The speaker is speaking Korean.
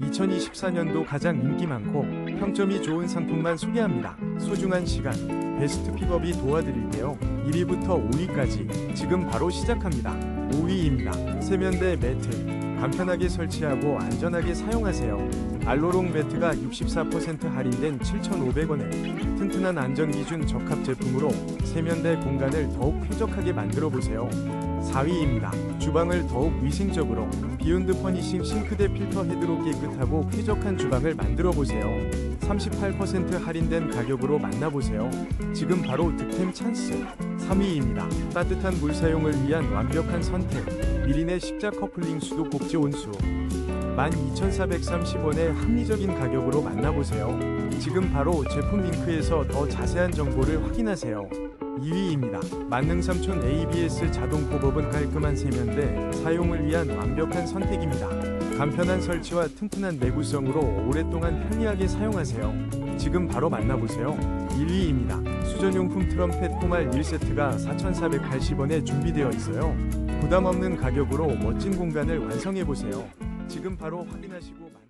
2024년도 가장 인기 많고 평점이 좋은 상품만 소개합니다. 소중한 시간, 베스트 픽업이 도와드릴게요. 1위부터 5위까지 지금 바로 시작합니다. 5위입니다. 세면대 매트. 간편하게 설치하고 안전하게 사용하세요. 알로롱 매트가 64% 할인된 7,500원에 튼튼한 안전기준 적합 제품으로 세면대 공간을 더욱 쾌적하게 만들어 보세요. 4위입니다. 주방을 더욱 위생적으로 비욘드 퍼니싱 싱크대 필터 헤드로 깨끗하고 쾌적한 주방을 만들어 보세요. 38% 할인된 가격으로 만나보세요. 지금 바로 득템 찬스. 3위입니다. 따뜻한 물 사용을 위한 완벽한 선택. 미린의 십자 커플링 수도 꼭지 온수. 12,430원의 합리적인 가격으로 만나보세요. 지금 바로 제품 링크에서 더 자세한 정보를 확인하세요. 2위입니다. 만능 삼촌 ABS 자동 팝업은 깔끔한 세면대 사용을 위한 완벽한 선택입니다. 간편한 설치와 튼튼한 내구성으로 오랫동안 편리하게 사용하세요. 지금 바로 만나보세요. 1위입니다. 수전용품 트럼펫 포말 1세트가 4,480원에 준비되어 있어요. 부담 없는 가격으로 멋진 공간을 완성해 보세요. 지금 바로 확인하시고